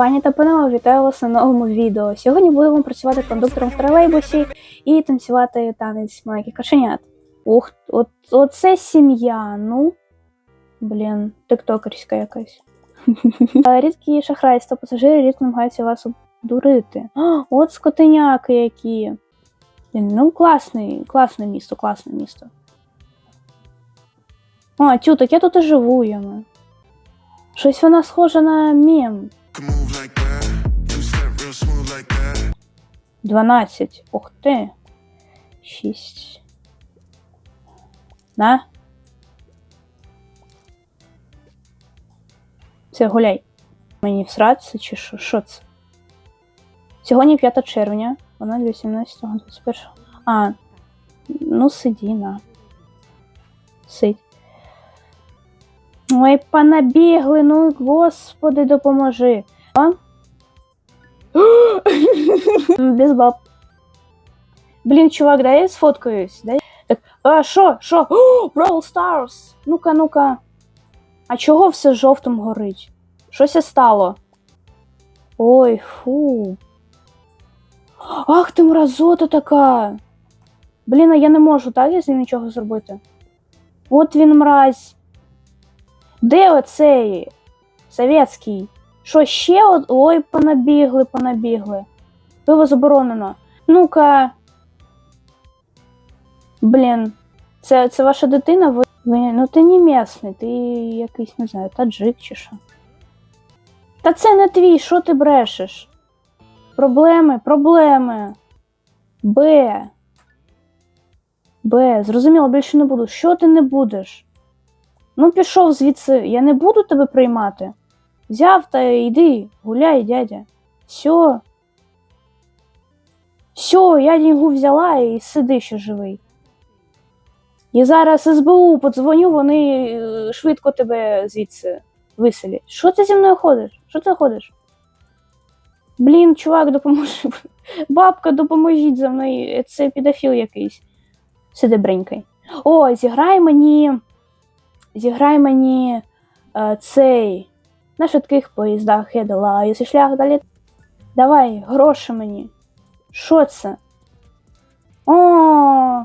Пані та панове, вітаю вас на новому відео. Сьогодні будемо працювати кондуктором в тролейбусі і танцювати танець маленьких кошенят. Ух, от, оце сім'я, ну. Блін, тиктокерська якась. Е, Рідкі шахрайства, пасажири рідко намагаються вас обдурити. От скотиняки які. Ну класний, класне місто, класне місто. А, тю, так я тут і живу, ями. Щось вона схожа на мем. Can move like that. Two step real smooth like that. 12. Ух ти. 6. На. Все, гуляй. Мені всратися чи що? Що це? Сьогодні 5 червня, вона для 17 21. А, ну сиді, на. Сидь. Ой, понабігли, ну господи, допоможи. А? Без баб. Блін, чувак, дай я сфоткаюсь. Дай. Так, а, що, що? О, Brawl Stars! Ну-ка, ну-ка. А чого все жовтим горить? Щось стало. Ой, фу. Ах ти мразота така. Блін, а я не можу, так, я з ним нічого зробити. От він мразь. Де оцей? Советський. Що ще? От... Ой, понабігли, понабігли. Пиво заборонено. Ну-ка. Блін. Це, це ваша дитина? Ви, ну ти не місний, ти якийсь, не знаю, таджик чи що. Та це не твій, що ти брешеш? Проблеми, проблеми. Б. Б. Зрозуміло, більше не буду. Що ти не будеш? Ну, пішов звідси, я не буду тебе приймати. Взяв та йди, гуляй, дядя. Все. Все, я деньгу взяла і сиди ще живий. І зараз СБУ подзвоню, вони е, швидко тебе звідси виселять. Що ти зі мною ходиш? Що ти ходиш? Блін, чувак, допоможи. Бабка, допоможіть за мною. Це підофіл якийсь. Сиди бренькай. О, зіграй мені. Зіграй мені е, цей. На швидких поїздах я дала, якщо шлях далі. Давай, гроші мені. Що це? О,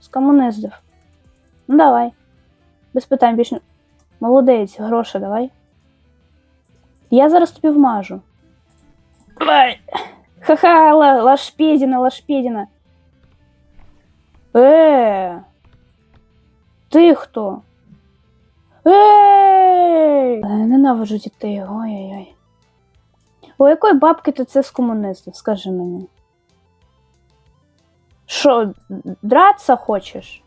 скомуниздив. Ну давай. Без питань більше. Молодець, гроші давай. Я зараз тобі вмажу. Давай. Ха-ха, ла- лашпедіна, лашпедіна. Е. Ти хто? Ей! Е, Ненавиджу дітей. Ой-ой-ой. У якої бабки ти це з комуністів, скажи мені? Що, драться хочеш?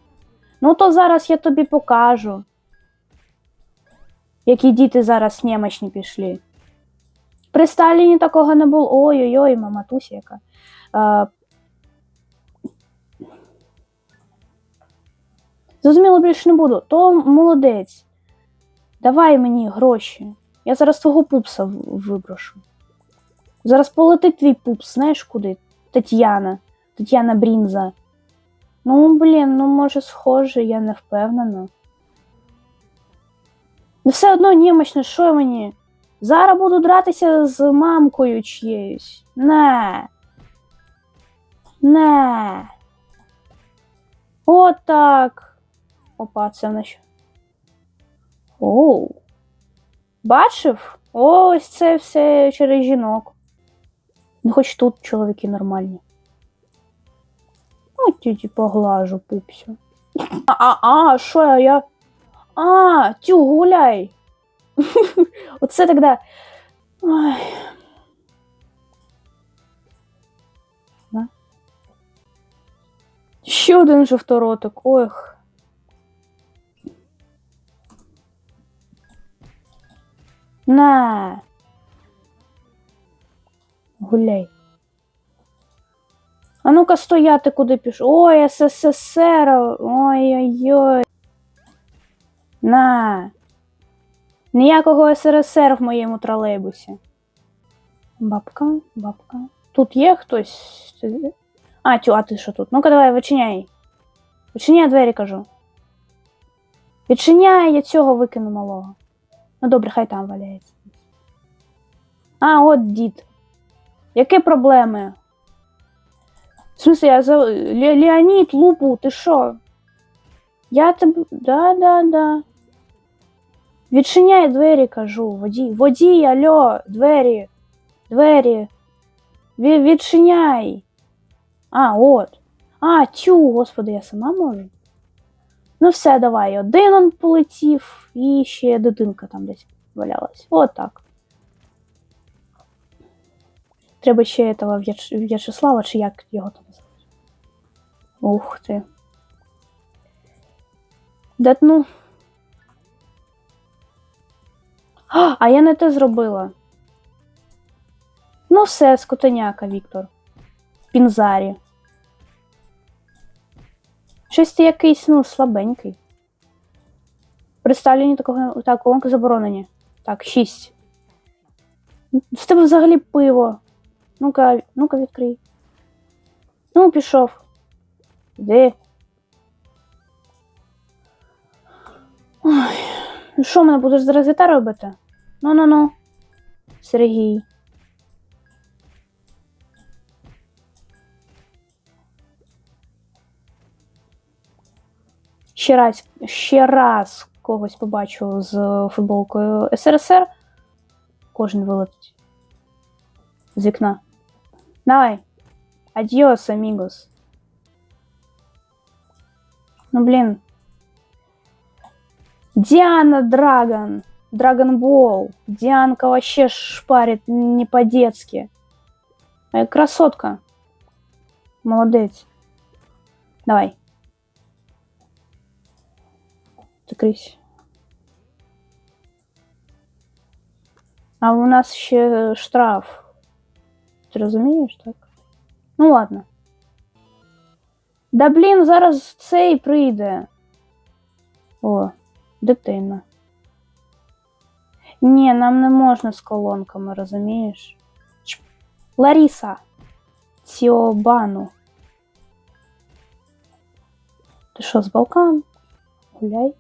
Ну, то зараз я тобі покажу. Які діти зараз немощні пішли. При Сталіні такого не було. Ой-ой-ой, маматуся яка. А... Зрозуміло, більше не буду. То молодець. Давай мені гроші. Я зараз твого пупса виброшу. Зараз полетить твій пупс, знаєш куди? Тетяна. Тетяна Брінза. Ну, блін, ну може схоже, я не впевнена. Ну все одно німочне, що мені? Зараз буду дратися з мамкою чиєюсь. Не. Не. Отак. Опа, це на що? Оу. Бачив? Ось це все через жінок. Ну, хоч тут чоловіки нормальні. От тіті поглажу пупсю. А, а, а, що я? А, тю, гуляй. Оце тогда. Ой. Ще один жовторотик. Ох. На. Гуляй. А ну-ка стояти куди пішов. Ой, СССР. Ой-ой-ой. На. Ніякого СРСР в моєму тролейбусі. Бабка, бабка. Тут є хтось? А, тю, а ти що тут? Ну-ка давай, вичиняй. Відчиняй двері, кажу. Відчиняй, я цього викину малого. Ну добре, хай там валяється. А, от дід. Які проблеми? В смысле, я за... Ле- Леонід Лупу, ти що? Я тебе. Да, да, да. Відчиняй двері, кажу. Водій. Водій, алло, двері. Двері. Ві- Відчиняй. А, от. А, тю, господи, я сама можу. Ну все, давай. Один он полетів, і ще дитинка там десь валялась. От так. Треба ще этого В'яч... В'ячеслава, чи як його там звати. Ух ти. Да ну. А, а я не те зробила. Ну все, скотеняка, Віктор. Пінзарі. Щось ти якийсь, ну, слабенький. Представлені такого. Так, колонки заборонені. Так, шість. З тебе взагалі пиво. Ну-ка, ну-ка відкрий. Ну, пішов. Де? Ой. Ну що, мене будеш зараз гітару робити? Ну-ну-ну. Сергій. Ще раз, ще раз когось побачу з футболкою СРСР. Кожен вилетить. З вікна. Давай. Адьос, амігос. Ну, блін. Диана Драгон. Драгон Болл. Дианка вообще шпарит не по-детски. Моя красотка. Молодець. Давай. Закрись. А у нас ще штраф. Ти розумієш, так? Ну ладно. Да блін, зараз цей прийде. О, дитина. Ні, нам не можна з колонками, розумієш? Чп. Ларіса. Ціобану. Ти що, з Балкан? Гуляй.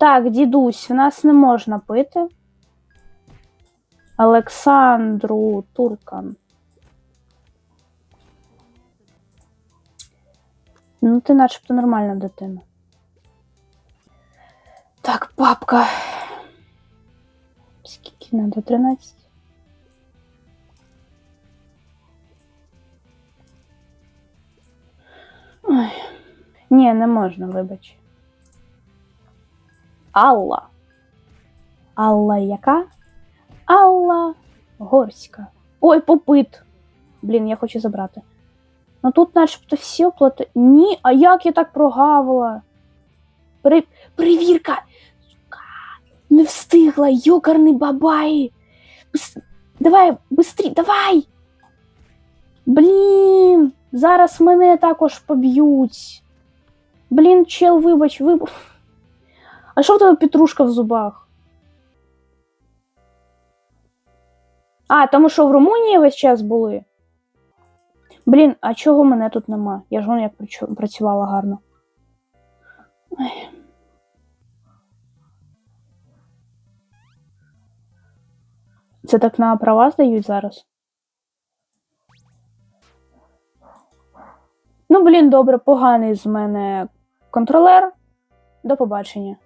Так, дідусь, в нас не можна пити. Олександру Туркан. Ну, ти начебто нормальна дитина. Так, папка. Скільки надо? 13? Ой. Ні, не можна, вибач. Алла. Алла яка? Алла Горська. Ой, попит. Блін, я хочу забрати. Ну тут начебто всі оплати. Ні, а як я так прогавила? При... Перевірка! Сука! Не встигла, йокарний бабай! Бис... Давай, бистрі, давай! Блін! Зараз мене також поб'ють. Блін, чел, вибач, вибач. А що в тебе петрушка в зубах? А, тому що в Румунії весь час були. Блін, а чого мене тут нема? Я ж вон як працювала гарно. Це так на права здають зараз. Ну, блін, добре, поганий з мене контролер. До побачення.